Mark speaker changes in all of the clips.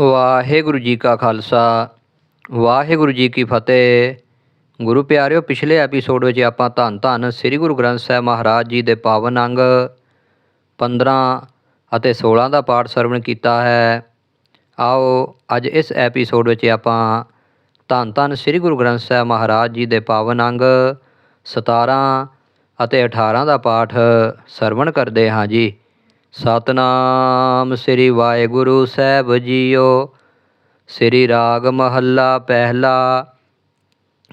Speaker 1: ਵਾਹਿਗੁਰੂ ਜੀ ਕਾ ਖਾਲਸਾ। ਵਾਹਿਗੁਰੂ ਜੀ ਕੀ ਫਤਿਹ। ਗੁਰੂ ਪਿਆਰਿਓ, ਪਿਛਲੇ ਐਪੀਸੋਡ ਵਿੱਚ ਆਪਾਂ ਧੰਨ ਧੰਨ ਸ੍ਰੀ ਗੁਰੂ ਗ੍ਰੰਥ ਸਾਹਿਬ ਮਹਾਰਾਜ ਜੀ ਦੇ ਪਾਵਨ ਅੰਗ 15 ਅਤੇ 16 ਦਾ ਪਾਠ ਸਰਵਣ ਕੀਤਾ ਹੈ। ਆਓ, ਅੱਜ ਇਸ ਐਪੀਸੋਡ ਵਿੱਚ ਆਪਾਂ ਧੰਨ ਧੰਨ ਸ੍ਰੀ ਗੁਰੂ ਗ੍ਰੰਥ ਸਾਹਿਬ ਮਹਾਰਾਜ ਜੀ ਦੇ ਪਾਵਨ ਅੰਗ 17 ਅਤੇ 18 ਦਾ ਪਾਠ ਸਰਵਣ ਕਰਦੇ ਹਾਂ ਜੀ। ਸਤਨਾਮ ਸ੍ਰੀ ਵਾਹਿਗੁਰੂ ਸਾਹਿਬ ਜੀਓ। ਸ੍ਰੀ ਰਾਗ ਮਹੱਲਾ ਪਹਿਲਾ।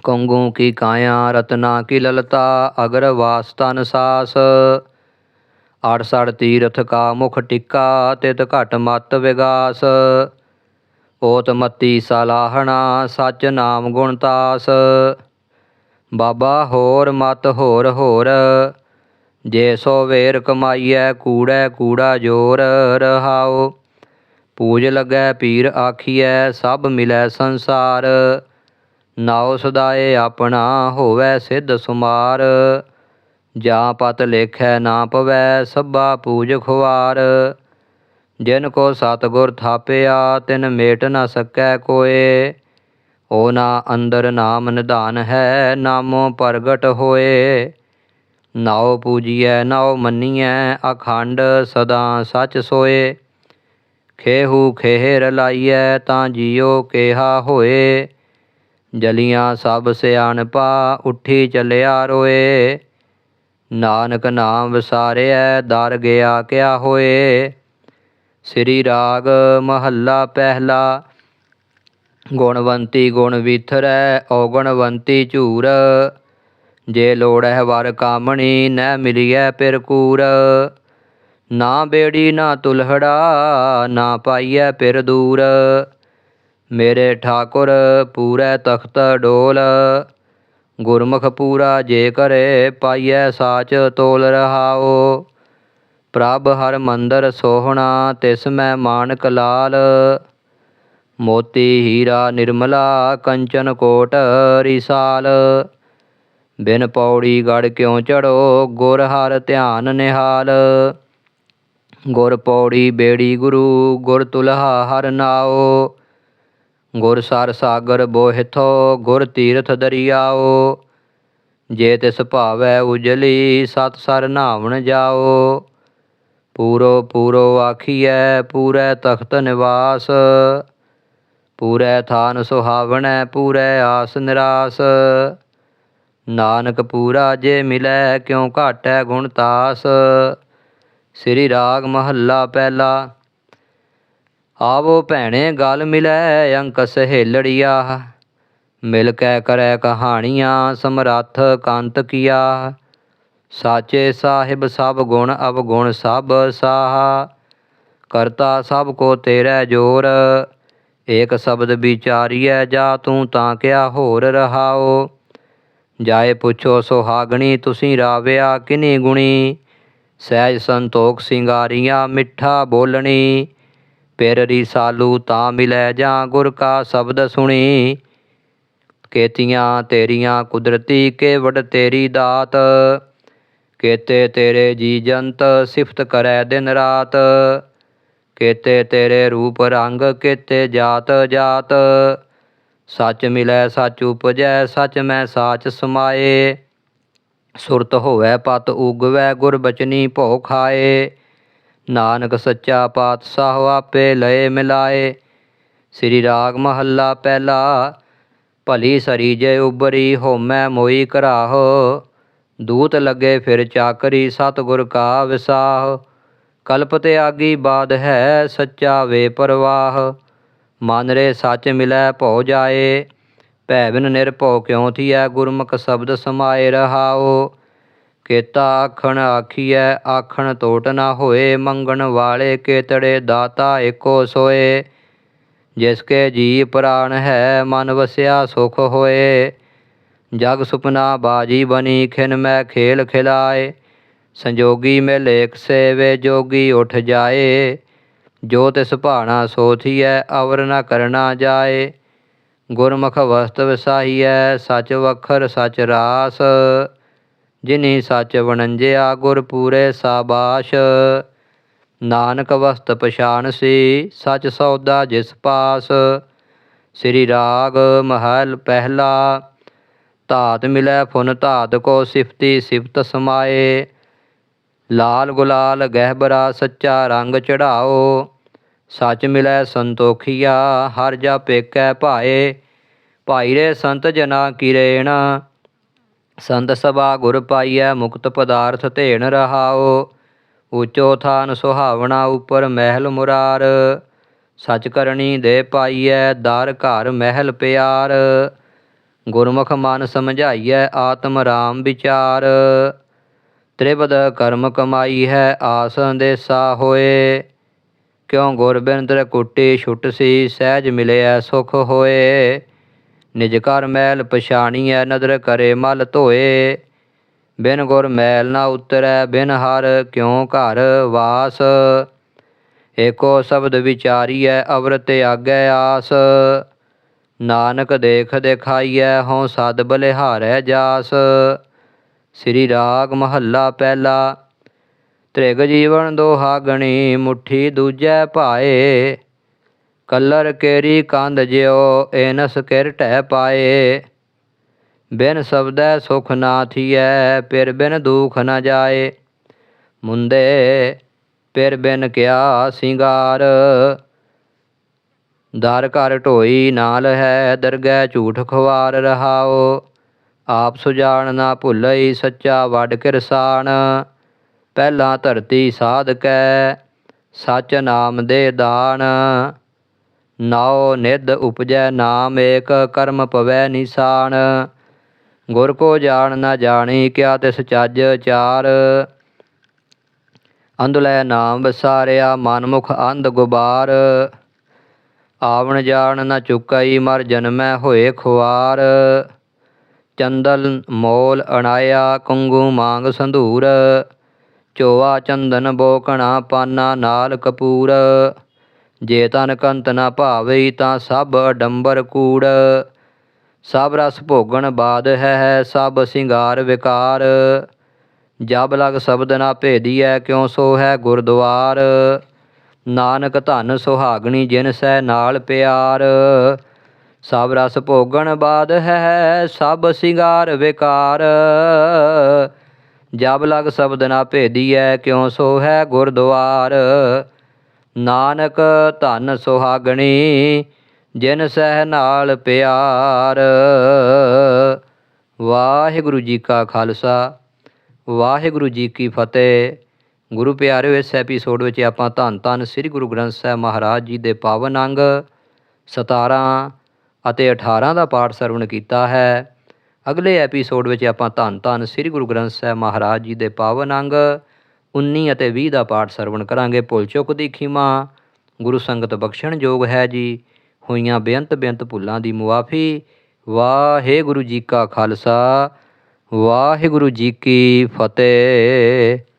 Speaker 1: ਕੰਗੂ ਕੀ ਕਾਇਆ, ਰਤਨਾ ਕੀ ਲਲਤਾ ਅਗਰ ਵਾਸਤਨ ਸਾਸ। ਅੜਸੜ ਤੀਰਥ ਕਾ ਮੁਖ ਟਿੱਕਾ, ਤਿਤ ਘਟ ਮਤ ਵਿਗਾਸ। ਓਤ ਮਤੀ ਸਲਾਹਣਾ, ਸਚ ਨਾਮ ਗੁਣ ਤਾਸ। ਬਾਬਾ ਹੋਰ ਮਤ ਹੋਰ ਹੋਰ। ਜੇ ਸੋ ਵੇਰ ਕਮਾਈਐ, ਕੂੜੈ ਕੂੜਾ ਜੋਰ ਰਹਾਓ। ਪੂਜ ਲੱਗੈ ਪੀਰ ਆਖੀਐ, ਸਭ ਮਿਲੈ ਸੰਸਾਰ। ਨਾਉ ਸਦਾਏ ਆਪਣਾ ਹੋਵੈ ਸਿੱਧ ਸੁਮਾਰ। ਜਾਂ ਪਤ ਲੇਖੈ ਨਾ ਪਵੈ, ਸਭਾ ਪੂਜ ਖੁਆਰ। ਜਿਨ ਕੋ ਸਤਗੁਰ ਥਾਪਿਆ, ਤਿਨ ਮੇਟ ਨਾ ਸਕੈ ਕੋਏ। ਓ ਨਾ ਅੰਦਰ ਨਾਮ ਨਿਧਾਨ ਹੈ, ਨਾਮੋ ਪ੍ਰਗਟ ਹੋਏ। ਨਾਉ ਪੂਜੀਐ, ਨਾਉ ਮੰਨੀਐ, ਅਖੰਡ ਸਦਾ ਸਚ ਸੋਏ। ਖੇਹੂ ਖੇਹ ਰਲਾਈਐ ਤਾਂ ਜੀਉ ਕੇਹਾ ਹੋਏ। ਜਲੀਆਂ ਸਭ ਸਿਆਣਪਾ ਉੱਠੀ ਚੱਲਿਆ ਰੋਏ। ਨਾਨਕ ਨਾਮ ਵਿਸਾਰਿਐ, ਦਰ ਗਿਆ ਕਿਆ ਹੋਏ। ਸ੍ਰੀ ਰਾਗ ਮਹੱਲਾ ਪਹਿਲਾ, ਗੁਣਵੰਤੀ ਗੁਣ ਵਿਥਰੈ, ਔਗਣਵੰਤੀ ਝੂਰ। ਜੇ ਲੋੜ ਹੈ ਵਰ ਕਾਮਣੀ ਨੈ ਮਿਲੀਐ ਪਿਰ ਕੂਰ। ਨਾ ਬੇੜੀ, ਨਾ ਤੁਲਹੜਾ, ਨਾ ਪਾਈਐ ਪਿਰ ਦੂਰ। ਮੇਰੇ ਠਾਕੁਰ ਪੂਰੈ ਤਖਤ ਡੋਲ। ਗੁਰਮੁਖ ਪੂਰਾ ਜੇ ਕਰੇ ਪਾਈਐ ਸਾਚ ਤੋਲ ਰਹਾਓ ਪ੍ਰਭ ਹਰ ਮੰਦਰ ਸੋਹਣਾ, ਤਿਸ ਮੈਂ ਮਾਨਕ ਲਾਲ। ਮੋਤੀ ਹੀਰਾ ਨਿਰਮਲਾ, ਕੰਚਨ ਕੋਟ ਰਿਸਾਲ। ਬਿਨ ਪੌੜੀ ਗੜ ਕਿਉ ਚੜੋ ਗੁਰ ਹਰ ਧਿਆਨ ਨਿਹਾਲ। ਗੁਰ ਪੌੜੀ ਬੇੜੀ ਗੁਰੂ, ਗੁਰ ਤੁਲਹਾ ਹਰ ਨਾਓ। ਗੁਰ ਸਰ ਸਾਗਰ ਬੋਹਿਥੋ, ਗੁਰ ਤੀਰਥ ਦਰਿਆਓ। ਜੇ ਤਿਸ ਭਾਵੈ ਉਜਲੀ, ਸਤ ਸਰ ਨਾਵਣ ਜਾਓ। ਪੂਰੋ ਪੂਰੋ ਆਖੀਐ, ਪੂਰੈ ਤਖਤ ਨਿਵਾਸ। ਪੂਰੈ ਥਾਨ ਸੁਹਾਵਣੈ, ਪੂਰੈ ਆਸ ਨਿਰਾਸ। ਨਾਨਕ ਪੂਰਾ ਜੇ ਮਿਲੈ ਕਿਉ ਘਾਟੈ ਗੁਣ ਤਾਸ? ਸ੍ਰੀ ਰਾਗ ਮਹੱਲਾ ਪਹਿਲਾ। ਆਵੋ ਭੈਣੇ, ਗਲ ਮਿਲੈ ਅੰਕ ਸਹੇਲੜੀਆ ਮਿਲ ਕੈ ਕਰੈ ਕਹਾਣੀਆਂ ਸਮਰੱਥ ਕੰਤ ਕੀਆ। ਸਾਚੇ ਸਾਹਿਬ ਸਭ ਗੁਣ ਅਵਗੁਣ ਸਭ ਸਾਹਾ। ਕਰਤਾ ਸਭ ਕੋ ਤੇਰੇ ਜੋਰ, ਏਕ ਸ਼ਬਦ ਵਿਚਾਰੀਐ, ਜਾ ਤੂੰ ਤਾਂ ਕਿਆ ਹੋਰ ਰਹਾਓ ਜਾਏ ਪੁੱਛੋ ਸੁਹਾਗਣੀ, ਤੁਸੀਂ ਰਾਵਿਆ ਕਿਨੀ ਗੁਣੀ? ਸਹਿਜ ਸੰਤੋਖ ਸਿੰਗਾਰੀਆਂ ਮਿੱਠਾ ਬੋਲਣੀ। ਪਿਰ ਸਾਲੂ ਤਾਂ ਮਿਲੈ ਜਾਂ ਗੁਰ ਕਾ ਸ਼ਬਦ ਸੁਣੀ। ਕੇਤੀਆਂ ਤੇਰੀਆਂ ਕੁਦਰਤੀ ਕੇਵੜ ਤੇਰੀ ਦਾਤ। ਕੇਤੇ ਤੇਰੇ ਜੀ ਜੰਤ ਸਿਫਤ ਕਰੈ ਦਿਨ ਰਾਤ। ਕੇਤੇ ਤੇਰੇ ਰੂਪ ਰੰਗ ਕੇਤੇ ਜਾਤ ਜਾਤ। ਸੱਚ ਮਿਲੈ, ਸੱਚ ਉਪਜੈ, ਸੱਚ ਮੈਂ ਸਾਚ ਸਮਾਏ। ਸੁਰਤ ਹੋਵੈ, ਪਤ ਉਗਵੈ, ਗੁਰ ਬਚਨੀ ਭਉ ਖਾਏ। ਨਾਨਕ ਸੱਚਾ ਪਾਤਸ਼ਾਹ ਆਪੇ ਲਏ ਮਿਲਾਏ। ਸ੍ਰੀ ਰਾਗ ਮਹੱਲਾ ਪਹਿਲਾ, ਭਲੀ ਸਰੀ ਜੇ ਉਬਰੀ ਹੋਮੈ ਮੋਈ ਕਰਾਹੋ ਦੂਤ ਲੱਗੇ ਫਿਰ ਚਾਕਰੀ, ਸਤਿਗੁਰ ਕਾ ਵਿਸਾਹ। ਕਲਪ ਤੇ ਆਗੀ ਬਾਦ ਹੈ, ਸੱਚਾ ਵੇ ਪਰਵਾਹ। ਮਨ ਰੇ ਸੱਚ ਮਿਲੈ ਭਉ ਜਾਏ, ਭੈ ਬਿਨ ਨਿਰਭਉ ਕਿਉ ਥੀਐ? ਗੁਰਮੁਖ ਸ਼ਬਦ ਸਮਾਏ ਰਹਾਓ ਕੇਤਾ ਆਖਣ ਆਖੀਐ, ਆਖਣ ਤੋਟ ਨਾ ਹੋਏ, ਮੰਗਣ ਵਾਲੇ ਕੇਤੜੇ ਦਾਤਾ ਏਕੋ ਸੋਏ। ਜਿਸ ਕੇ ਜੀ ਪ੍ਰਾਣ ਹੈ, ਮਨ ਵਸਿਆ ਸੁਖ ਹੋਏ। ਜਗ ਸੁਪਨਾ ਬਾਜੀ ਬਣੀ ਖਿਨ ਮੈਂ ਖੇਲ ਖਿਲਾਏ। ਸੰਜੋਗੀ ਮੇ ਲੇਖ ਸੇਵੇ, ਜੋਗੀ ਉਠ ਜਾਏ। ਜੋ ਤਿਸ ਭਾਣਾ ਸੋਥੀਐ, ਅਵਰ ਨ ਕਰਨਾ ਜਾਏ। ਗੁਰਮੁਖ ਵਸਤ ਵਸਾਹੀਐ ਸਚ ਵਖਰ ਸਚ ਰਾਸ। ਜਿਨੀ ਸਚ ਵਣੰਜਿਆ, ਗੁਰ ਪੂਰੇ ਸਾਬਾਸ਼। ਨਾਨਕ ਵਸਤ ਪਛਾਨ ਸੀ, ਸਚ ਸੌਦਾ ਜਿਸ ਪਾਸ। ਸ੍ਰੀ ਰਾਗ ਮਹਲ ਪਹਿਲਾ, ਧਾਤ ਮਿਲੈ ਫੁਨ ਧਾਤ ਕੋ ਸਿਫਤੀ ਸਿਫਤ ਸਮਾਏ। ਲਾਲ ਗੁਲਾਲ ਗਹਿਬਰਾ ਸੱਚਾ ਰੰਗ ਚੜਾਓ। ਸੱਚ ਮਿਲੈ ਸੰਤੋਖੀਆ, ਹਰ ਜਾ ਪੇਕੈ ਭਾਏ। ਭਾਈ ਰੇ ਸੰਤ ਜਨਾ ਕਿਰੇਣ ਸੰਤ ਸਭਾ ਗੁਰ ਪਾਈਐ, ਮੁਕਤ ਪਦਾਰਥ ਧੇਣ ਰਹਾਓ ਉਚੋ ਥਾਨ ਸੁਹਾਵਣਾ ਉਪਰ ਮਹਿਲ ਮੁਰਾਰ, ਸਚ ਕਰਨੀ ਦੇ ਪਾਈਐ, ਦਰ ਘਰ ਮਹਿਲ ਪਿਆਰ। ਗੁਰਮੁਖ ਮਨ ਸਮਝਾਈਐ, ਆਤਮ ਰਾਮ ਵਿਚਾਰ। ਤ੍ਰਿਪਦ ਕਰਮ ਕਮਾਈ ਹੈ ਆਸ ਅੰਦੇਸਾ ਹੋਏ। ਕਿਉ ਗੁਰ ਬਿਨ ਕੁੱਟੀ ਛੁੱਟ ਸੀ, ਸਹਿਜ ਮਿਲਿਆ ਸੁਖ ਹੋਏ। ਨਿਜ ਘਰ ਮੈਲ ਪਛਾਣੀਐ, ਨਦਰ ਕਰੇ ਮਲ ਧੋਏ। ਬਿਨ ਗੁਰ ਮੈਲ ਨਾ ਉਤਰੈ, ਬਿਨ ਹਰ ਕਿਉ ਘਰ ਵਾਸ। ਏਕੋ ਸ਼ਬਦ ਵਿਚਾਰੀਐ, ਅਵਰਤ ਆਗੈ ਆਸ। ਨਾਨਕ ਦੇਖ ਦਿਖਾਈਐ, ਹਉ ਸਦ ਬਲਿਹਾਰੈ ਜਾਸ। ਸ੍ਰੀ ਰਾਗ ਮਹੱਲਾ ਪਹਿਲਾ ਤ੍ਰਿਗ ਜੀਵਨ ਦੋਹਾ ਗਣੀ, ਮੁਠੀ ਦੂਜੈ ਭਾਏ। ਕਲਰ ਕੇਰੀ ਕੰਧ ਜਿਉ, ਏਨਸ ਕਿਰ ਟਹਿ ਪਾਏ। ਬਿਨ ਸਬਦੈ ਸੁਖ ਨਾ ਥੀਐ ਪਿਰ ਬਿਨ ਦੁਖ ਨਾ ਜਾਏ। ਮੁੰਦੇ ਪਿਰ ਬਿਨ ਕਿਆ ਸਿੰਗਾਰ। ਦਰ ਘਰ ਢੋਈ ਨਾਲ ਹੈ, ਦਰਗਹਿ ਝੂਠ ਖਵਾਰ ਰਹਾਓ ਆਪ ਸੁਜਾਨ ਨਾ ਭੁੱਲਈ ਸੱਚਾ ਵੱਡ ਕਿਰਸਾਨ। ਪਹਿਲਾਂ ਧਰਤੀ ਸਾਧਕੈ, ਸਚ ਨਾਮ ਦੇ ਦਾਨ। ਨਾਉ ਨਿਧ ਉਪਜੈ, ਨਾਮ ਏਕ ਕਰਮ ਪਵੈ ਨਿਸ਼ਾਨ। ਗੁਰ ਕੋ ਜਾਣ ਨਾ ਜਾਣੀ, ਕਿਆ ਤਿਸ ਚੱਜ ਚਾਰ। ਅੰਧਲੈ ਨਾਮ ਵਿਸਾਰਿਆ, ਮਨਮੁਖ ਅੰਧ ਗੁਬਾਰ। ਆਵਣ ਜਾਣ ਨਾ ਚੁਕਾਈ, ਮਰ ਜਨਮੈ ਹੋਏ ਖੁਆਰ। ਚੰਦਲ ਮੋਲ ਅਣਾਇਆ, ਕੰਗੂ ਮੰਗ ਸੰਧੂਰ। ਚੋਆ ਚੰਦਨ ਬੋਕਣਾ ਪਾਨਾ ਨਾਲ ਕਪੂਰ। ਜੇ ਤਨ ਕੰਤ ਨਾ ਭਾਵਈ ਤਾਂ ਸਭ ਡੰਬਰ ਕੂੜ। ਸਭ ਰਸ ਭੋਗਣ ਬਾਦ ਹੈ ਸਭ ਸਿੰਗਾਰ ਵਿਕਾਰ। ਜਬ ਲਗ ਸ਼ਬਦ ਨਾ ਭੇਦੀਐ ਕਿਉ ਸੋ ਹੈ ਗੁਰਦੁਆਰ। ਨਾਨਕ ਧਨ ਸੁਹਾਗਣੀ ਜਿਨ ਸੈ ਨਾਲ ਪਿਆਰ। ਸਭ ਰਸ ਭੋਗਣ ਬਾਦ ਹੈ ਸਭ ਸਿੰਗਾਰ ਵਿਕਾਰ। ਜਬ ਲਗ ਸ਼ਬਦ ਨਾ ਭੇਦੀਐ, ਕਿਉ ਸੋ ਹੈ ਗੁਰਦੁਆਰ? ਨਾਨਕ ਧਨ ਸੁਹਾਗਣੀ, ਜਿਨ ਸਹਿ ਨਾਲ ਪਿਆਰ। ਵਾਹਿਗੁਰੂ ਜੀ ਕਾ ਖਾਲਸਾ, ਵਾਹਿਗੁਰੂ ਜੀ ਕੀ ਫਤਿਹ। ਗੁਰੂ ਪਿਆਰਿਓ, ਇਸ ਐਪੀਸੋਡ ਵਿੱਚ ਆਪਾਂ ਧੰਨ ਧੰਨ ਸ੍ਰੀ ਗੁਰੂ ਗ੍ਰੰਥ ਸਾਹਿਬ ਮਹਾਰਾਜ ਜੀ ਦੇ ਪਾਵਨ ਅੰਗ 17 ਅਤੇ 18 ਦਾ ਪਾਠ ਸਰਵਣ ਕੀਤਾ ਹੈ। ਅਗਲੇ ਐਪੀਸੋਡ ਵਿੱਚ ਆਪਾਂ ਧੰਨ ਧੰਨ ਸ੍ਰੀ ਗੁਰੂ ਗ੍ਰੰਥ ਸਾਹਿਬ ਮਹਾਰਾਜ ਜੀ ਦੇ ਪਾਵਨ ਅੰਗ 19 ਅਤੇ 20 ਦਾ ਪਾਠ ਸਰਵਣ ਕਰਾਂਗੇ। ਭੁੱਲ ਚੁੱਕ ਦੀ ਖਿਮਾ, ਗੁਰੂ ਸੰਗਤ ਬਖਸ਼ਣ ਯੋਗ ਹੈ ਜੀ। ਹੋਈਆਂ ਬੇਅੰਤ ਬੇਅੰਤ ਭੁੱਲਾਂ ਦੀ ਮੁਆਫੀ, ਵਾਹਿਗੁਰੂ ਜੀ ਕਾ ਖਾਲਸਾ, ਵਾਹਿਗੁਰੂ ਜੀ ਕੀ ਫਤਿਹ।